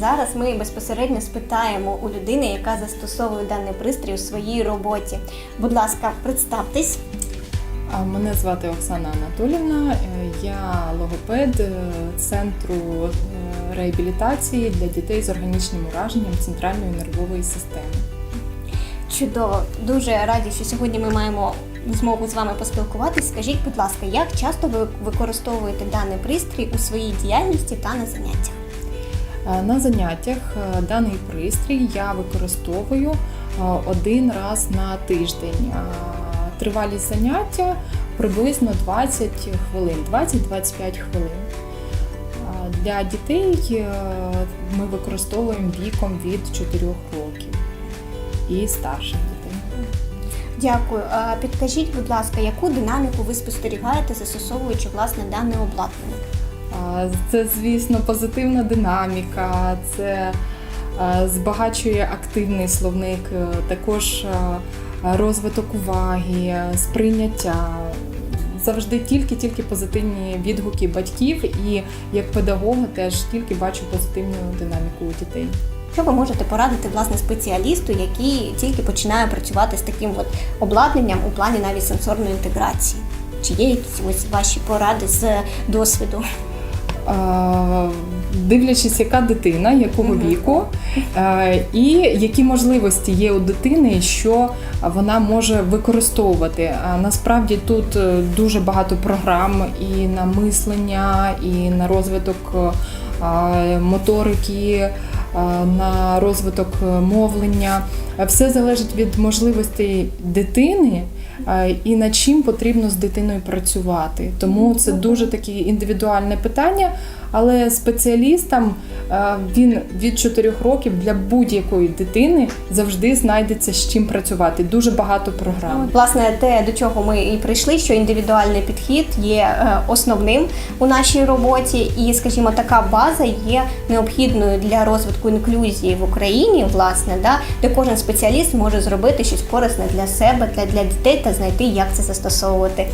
Зараз ми безпосередньо спитаємо у людини, яка застосовує даний пристрій у своїй роботі. Будь ласка, представтесь. Мене звати Оксана Анатолівна. Е, Я логопед е, центру е, реабілітації для дітей з органічним ураженням центральної нервової системи. Чудово, дуже раді, що сьогодні ми маємо змогу з вами поспілкуватись. Скажіть, будь ласка, як часто ви використовуєте даний пристрій у своїй діяльності та на заняттях? Е, На заняттях е, даний пристрій я використовую е, один раз на тиждень. Тривалість заняття приблизно 20 хвилин, 20-25 хвилин. Для дітей ми використовуємо віком від 4 років і старших дітей. Дякую. Підкажіть, будь ласка, яку динаміку ви спостерігаєте, застосовуючи власне дане обладнання? Це, звісно, позитивна динаміка, це збагачує активний словник, е, також розвиток уваги, сприйняття. Завжди тільки-тільки позитивні відгуки батьків, і як педагога теж тільки бачу позитивну динаміку у дітей. Що ви можете порадити власне спеціалісту, який тільки починає працювати з таким от обладнанням у плані навіть сенсорної інтеграції? Чи є якісь ось ваші поради з досвіду? Дивлячись, яка дитина, якого віку, е, і які можливості є у дитини, що вона може використовувати. А Насправді тут е, дуже багато програм і на мислення, і на розвиток е, моторики, на розвиток мовлення. Е, Все залежить від можливостей дитини е, і над чим потрібно з дитиною працювати. Тому це дуже таке індивідуальне питання. Але спеціалістам е, він від 4 років для будь-якої дитини завжди знайдеться з чим працювати. Дуже багато програм. Власне, те, до чого ми і прийшли, що індивідуальний підхід є е, основним у нашій роботі, і, скажімо, така база є необхідною для розвитку інклюзії в Україні, власне, да, де кожен спеціаліст може зробити щось корисне для себе, для, для дітей та знайти, як це застосовувати.